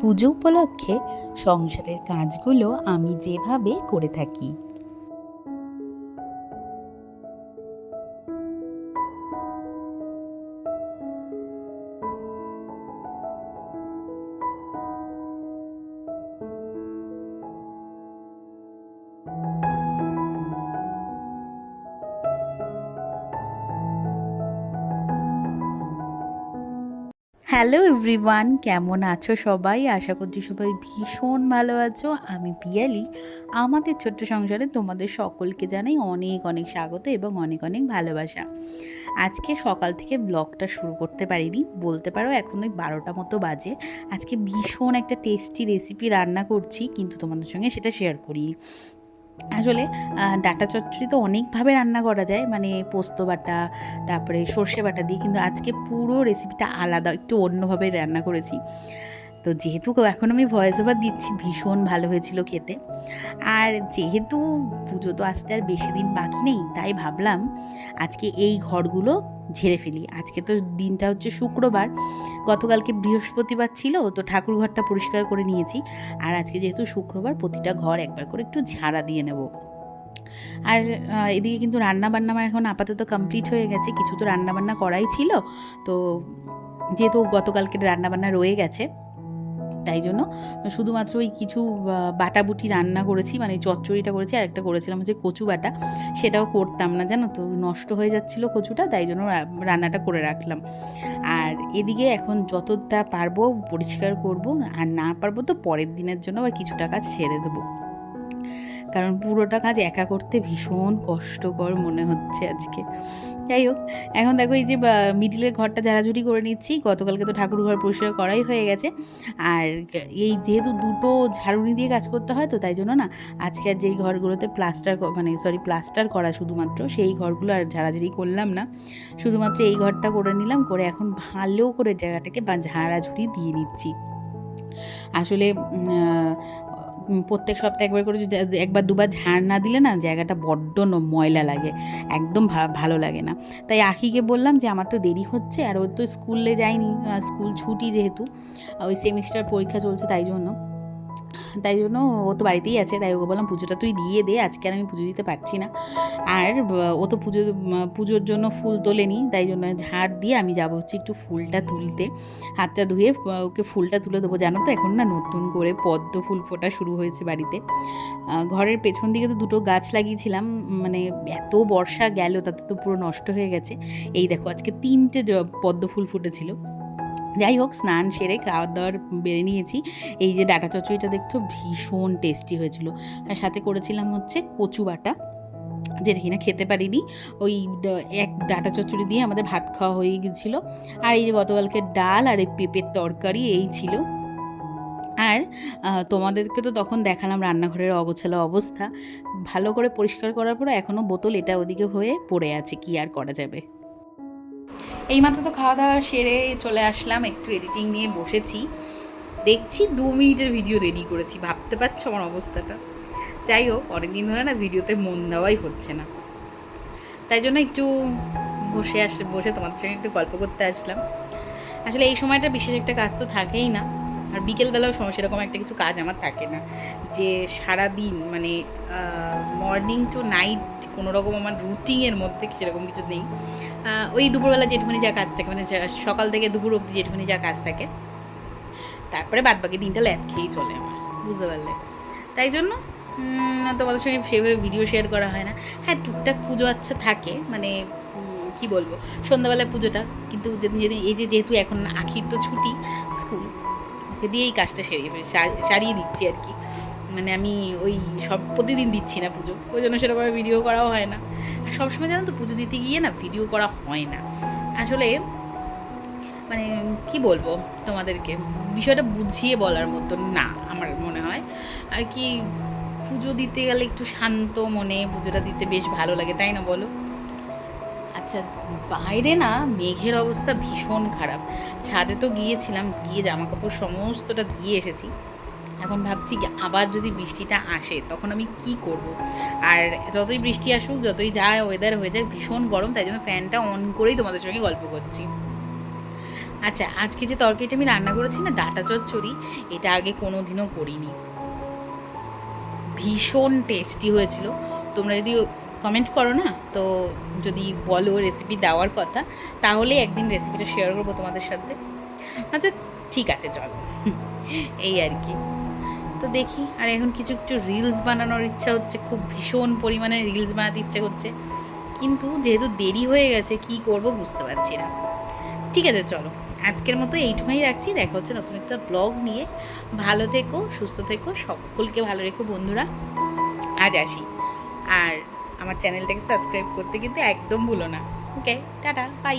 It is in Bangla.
পুজো উপলক্ষে সংসারের কাজগুলো আমি যেভাবে করে থাকি। হ্যালো এভরিওয়ান কেমন আছো সবাই? আশা করছি সবাই ভীষণ ভালো আছো। আমি পিয়ালি। আমাদের ছোট্ট সংসারে তোমাদের সকলকে জানাই অনেক অনেক স্বাগত এবং অনেক অনেক ভালোবাসা। আজকে সকাল থেকে ব্লগটা শুরু করতে পারিনি। বলতে পারো এখন ওই বারোটা মতো বাজে। আজকে ভীষণ একটা টেস্টি রেসিপি রান্না করছি, কিন্তু তোমাদের সঙ্গে সেটা শেয়ার করি আসলে ডাটা চচ্চড়ি তো অনেকভাবে রান্না করা যায়। মানে পোস্ত বাটা, তারপরে সর্ষে বাটা দিয়ে। কিন্তু আজকে পুরো রেসিপিটা আলাদা, একটু অন্যভাবে রান্না করেছি। তো যেহেতু এখন আমি ভয়েস ওভার দিচ্ছি, ভীষণ ভালো হয়েছিল খেতে। আর যেহেতু পুজো তো আসতে আর বেশি দিন বাকি নেই, তাই ভাবলাম আজকে এই ঘরগুলো ঝেড়ে ফেলি। আজকে তো দিনটা হচ্ছে শুক্রবার, গতকালকে বৃহস্পতিবার ছিল, তো ঠাকুর ঘরটা পরিষ্কার করে নিয়েছি। আর আজকে যেহেতু শুক্রবার, প্রতিটা ঘর একবার করে একটু ঝাড়া দিয়ে নেব। আর এদিকে কিন্তু রান্না বান্না আমার এখন আপাতত কমপ্লিট হয়ে গেছে, কিছু তো রান্নাবান্না করাই ছিল। তো যেহেতু গতকালকে রান্নাবান্না রয়ে গেছে তাই জন্য শুধুমাত্র ওই কিছু বাটাবুটি রান্না করেছি মানে চচ্চড়িটা করেছি আর একটা করেছিলাম হচ্ছে কচু বাটা। সেটাও করতাম না, জানো তো, নষ্ট হয়ে যাচ্ছিল কচুটা, তাই জন্য রান্নাটা করে রাখলাম। আর এদিকে এখন যতটা পারব পরিষ্কার করব, আর না পারব তো পরের দিনের জন্য আবার কিছুটা কাজ ছেড়ে দেবো। কারণ পুরোটা কাজ একা করতে ভীষণ কষ্টকর মনে হচ্ছে আজকে। যাই হোক, এখন দেখো এই যে মিডিলের ঘরটা ঝাড়াঝুড়ি করে নিচ্ছি। গতকালকে তো ঠাকুর ঘর পরিষ্কার করাই হয়ে গেছে। আর এই যেহেতু দুটো ঝাড়ুনি দিয়ে কাজ করতে হয়, তো তাই জন্য না, আজকে আর যেই ঘরগুলোতে প্লাস্টার মানে সরি প্লাস্টার করা শুধুমাত্র, সেই ঘরগুলো আর ঝাড়াঝাড়ি করলাম না। শুধুমাত্র এই ঘরটা করে নিলাম, করে এখন ভালো করে জায়গাটাকে বা, ঝাড়াঝুড়ি দিয়ে নিচ্ছি। আসলে প্রত্যেক সপ্তাহে একবার করে একবার দুবার ঝাড় না দিলে না জায়গাটা বড্ড ময়লা লাগে, একদম ভালো লাগে না। তাই আখিকে বললাম যে, আমার তো দেরি হচ্ছে, আর ও তো স্কুলে যায়নি স্কুল ছুটি যেহেতু ওই সেমিস্টার পরীক্ষা চলছে তাই জন্য। তাই জন্য ও তো বাড়িতেই আছে, তাই ওকে বললাম, পুজোটা তুই দিয়ে দে, আজকে আর আমি পুজো দিতে পারছি না। আর ও তো পুজো পুজোর জন্য ফুল তোলেনি, তাই জন্য ঝাড় দিয়ে আমি যাব হচ্ছে একটু ফুলটা তুলতে। হাতটা ধুয়ে ওকে ফুলটা তুলে দেবো, জানো তো এখন না নতুন করে পদ্ম ফুল ফোটা শুরু হয়েছে বাড়িতে। ঘরের পেছন দিকে তো দুটো গাছ লাগিয়েছিলাম মানে এত বর্ষা গেল, তাতে তো পুরো নষ্ট হয়ে গেছে। এই দেখো, আজকে তিনটে পদ্ম ফুল ফুটেছিল। যাই হোক, স্নান সেরে খাওয়ার দাওয়ার বেড়ে নিয়েছি। এই যে ডাটা চচ্চড়িটা দেখতো ভীষণ টেস্টি হয়েছিল। আর সাথে করেছিলাম হচ্ছে কচু বাটা, যেটা কিনা খেতে পারিনি। ওই এক ডাটা চচ্চড়ি দিয়ে আমাদের ভাত খাওয়া হয়ে গেছিল। আর এই যে গতকালকে ডাল আর এই পেঁপের তরকারি, এই ছিল। আর তোমাদেরকে তো তখন দেখালাম রান্নাঘরের অগোছালো অবস্থা। ভালো করে পরিষ্কার করার পরে এখনও বোতল এটা ওদিকে হয়ে পড়ে আছে, কি আর করা যাবে? এইমাত্র তো খাওয়া দাওয়া সেরে চলে আসলাম, একটু এডিটিং নিয়ে বসেছি। দেখছি দু মিনিটের ভিডিও রেডি করেছি, ভাবতে পারছ আমার অবস্থাটা? যাই হোক, অনেকদিন ধরে না ভিডিওতে মন দেওয়াই হচ্ছে না। তাই জন্য একটু বসে আস, বসে তোমাদের সঙ্গে একটু গল্প করতে আসলাম। আসলে এই সময়টা বিশেষ একটা কাজ তো থাকেই না। বিকেলবেলাও সময় সেরকম একটা কিছু কাজ আমার থাকে না। যে সারা দিন মানে মর্নিং টু নাইট কোনো রকম আমার রুটিনের মধ্যে সেরকম কিছু নেই। ওই দুপুরবেলা যেটুকুনি যা কাজ থাকে মানে সকাল থেকে দুপুর অবধি যেটুকুনি যা কাজ থাকে, তারপরে বাদ বাকি দিনটা ল্যাদ খেয়েই চলে আমার, বুঝতে পারলে। তাই জন্য তোমাদের সঙ্গে সেভাবে ভিডিও শেয়ার করা হয় না। হ্যাঁ টুকটাক পুজো আচ্ছা থাকে মানে কি বলব, সন্ধ্যাবেলায় পুজোটা, কিন্তু যেদিন যেদিন, এই যে যেহেতু এখন আখির তো ছুটি, স্কুল ওকে দিয়ে এই কাজটা সেরিয়ে ফেলি, সারিয়ে দিচ্ছি আর কি। মানে আমি ওই সব প্রতিদিন দিচ্ছি না পুজো। ওই জন্য সেরকমভাবে ভিডিও করাও হয় না। আর সবসময় জানো তো পুজো দিতে গিয়ে না ভিডিও করা হয় না। আসলে মানে কি বলব তোমাদেরকে? বিষয়টা বুঝিয়ে বলার মতো না আমার মনে হয়। আর কি পুজো দিতে গেলে একটু শান্ত মনে পুজোটা দিতে বেশ ভালো লাগে তাই না বলো? আচ্ছা বাইরে না মেঘের অবস্থা ভীষণ খারাপ। ছাদে তো গিয়েছিলাম, গিয়ে জামা কাপড় সমস্তটা দিয়ে এসেছি। এখন ভাবছি আবার যদি বৃষ্টিটা আসে, তখন আমি কি করব? আর যতই বৃষ্টি আসুক, যতই যায় ওয়েদার হয়ে যায় ভীষণ গরম, তাই জন্য ফ্যানটা অন করেই তোমাদের সঙ্গে গল্প করছি। আচ্ছা আজকে যে তরকারিটা আমি রান্না করেছি না, ডাটা চচ্চড়ি, এটা আগে কোনো দিনও করিনি। ভীষণ টেস্টি হয়েছিল। তোমরা যদি কমেন্ট করো না? তো যদি বলো রেসিপি দেওয়ার কথা, তাহলে একদিন রেসিপিটা শেয়ার করব তোমাদের সাথে। আচ্ছা ঠিক আছে, চলো। এই আর কি। তো দেখি, আর এখন কিছু, একটু রিলস বানানোর ইচ্ছা হচ্ছে, খুব ভীষণ পরিমাণে রিলস বানাতে ইচ্ছে হচ্ছে কিন্তু যেহেতু দেরি হয়ে গেছে, কি করব বুঝতে পারছি না। ঠিক আছে, চলো। আজকের মতো এইটুকুই রাখছি। দেখা হচ্ছে নতুন একটা ব্লগ নিয়ে। ভালো থেকো, সুস্থ থেকো, সকলকে ভালো রেখো, বন্ধুরা। আজ আসি। আর আমার চ্যানেলটাকে সাবস্ক্রাইব করতে কিন্তু একদম ভুলো না। ওকে টাটা বাই